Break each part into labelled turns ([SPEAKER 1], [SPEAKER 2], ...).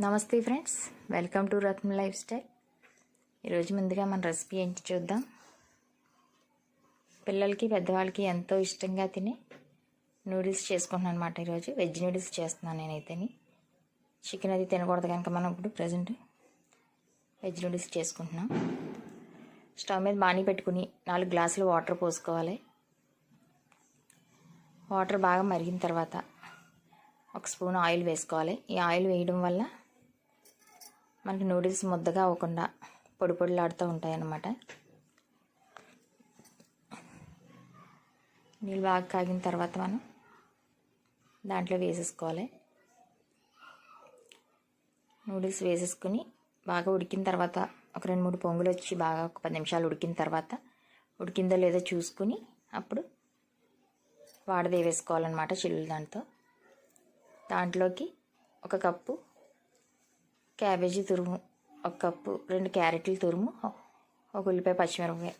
[SPEAKER 1] నమస్తే friends. Welcome to Ratna lifestyle. ఈరోజు ముందుగా మన రెసిపీ ఏంటి చూద్దాం. పిల్లలకి పెద్దవాళ్ళకి ఎంతో ఇష్టంగా తినే నూడిల్స్ చేసుకుంటున్నాను అనమాట ఈరోజు. వెజ్ నూడిల్స్ చేస్తున్నాను నేనైతేని. చికెన్ అది తినకూడదు కనుక మనం ఇప్పుడు ప్రజెంట్ వెజ్ నూడిల్స్ చేసుకుంటున్నాం. స్టవ్ మీద బాణీ పెట్టుకుని నాలుగు గ్లాసులు వాటర్ పోసుకోవాలి. వాటర్ బాగా మరిగిన తర్వాత ఒక స్పూన్ ఆయిల్ వేసుకోవాలి. ఈ ఆయిల్ వేయడం వల్ల మనకి నూడిల్స్ ముద్దగా అవ్వకుండా పొడి పొడిలాడుతూ ఉంటాయన్నమాట. నీళ్ళు బాగా కాగిన తర్వాత మనం దాంట్లో వేసేసుకోవాలి. నూడిల్స్ వేసేసుకుని బాగా ఉడికిన తర్వాత ఒక రెండు మూడు పొంగులు వచ్చి బాగా ఒక పది నిమిషాలు ఉడికిన తర్వాత ఉడికిందో లేదో చూసుకుని అప్పుడు వాడదే వేసుకోవాలన్నమాట చిల్లులు దాంతో. దాంట్లోకి ఒక కప్పు క్యాబేజీ తురుము ఒక కప్పు రెండు క్యారెట్లు తురుము ఒక ఉల్లిపాయ పచ్చిమిరపకాయ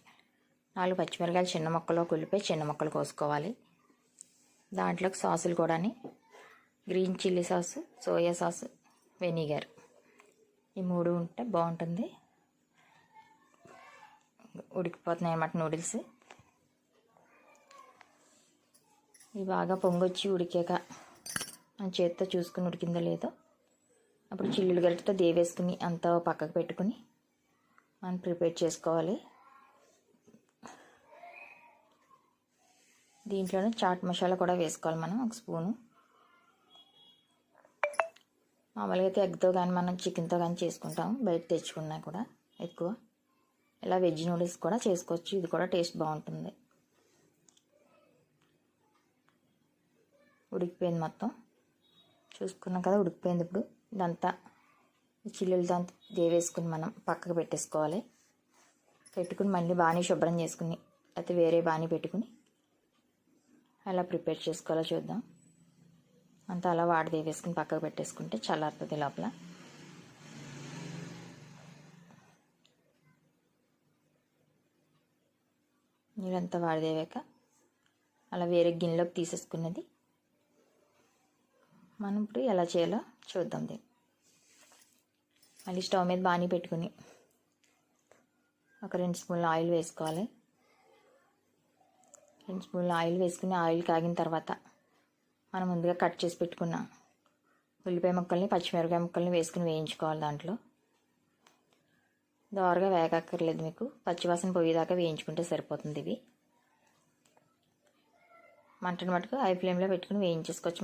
[SPEAKER 1] నాలుగు పచ్చిమిరకాయలు చిన్న మొక్కలు ఒక ఉల్లిపాయ చిన్న మొక్కలు కోసుకోవాలి. దాంట్లోకి సాసులు కూడాని green chilli sauce soya sauce vinegar. ఈ మూడు ఉంటే బాగుంటుంది. ఉడికిపోతున్నాయి అన్నమాట నూడిల్స్. ఇవి బాగా పొంగొచ్చి ఉడికాక మన చేతితో చూసుకుని ఉడికిందో లేదో అప్పుడు చిల్లులు గరిటతో దేవేసుకుని అంతా పక్కకు పెట్టుకుని మనం ప్రిపేర్ చేసుకోవాలి. దీంట్లోనే చాట్ మసాలా కూడా వేసుకోవాలి మనం ఒక స్పూను. మామూలుగా అయితే ఎగ్తో కానీ మనం చికెన్తో కానీ చేసుకుంటాం బయట తెచ్చుకున్నా కూడా ఎక్కువ. ఇలా వెజ్ నూడిల్స్ కూడా చేసుకోవచ్చు ఇది కూడా టేస్ట్ బాగుంటుంది. ఉడికిపోయింది మొత్తం. చూసుకున్నాం కదా ఉడికిపోయింది ఇప్పుడు. ఇదంతా చిల్లులతో దేవేసుకుని మనం పక్కకు పెట్టేసుకోవాలి. పెట్టుకుని మళ్ళీ బాణీ శుభ్రం చేసుకుని అయితే వేరే బాణీ పెట్టుకుని అలా ప్రిపేర్ చేసుకోవాలో చూద్దాం. అంతా అలా వాడి దేవేసుకుని పక్కకు పెట్టేసుకుంటే చల్లారుతుంది లోపల. నీళ్ళంతా వాడిదేవాక అలా వేరే గిన్నెలోకి తీసేసుకున్నది. మనం ఇప్పుడు ఎలా చేయాలో చూద్దాం దీన్ని మళ్ళీ స్టవ్ మీద బాణీ పెట్టుకుని ఒక రెండు స్పూన్ల ఆయిల్ వేసుకోవాలి. రెండు స్పూన్ల ఆయిల్ వేసుకుని ఆయిల్ కాగిన తర్వాత మనం ముందుగా కట్ చేసి పెట్టుకున్న ఉల్లిపాయ ముక్కల్ని పచ్చిమిరపకాయ ముక్కల్ని వేసుకుని వేయించుకోవాలి దాంట్లో. దోరగా వేగక్కర్లేదు మీకు. పచ్చివాసన పోయేదాకా వేయించుకుంటే సరిపోతుంది ఇవి. మంటను మటుకు హై ఫ్లేమ్లో పెట్టుకుని వేయించేసుకోవచ్చు.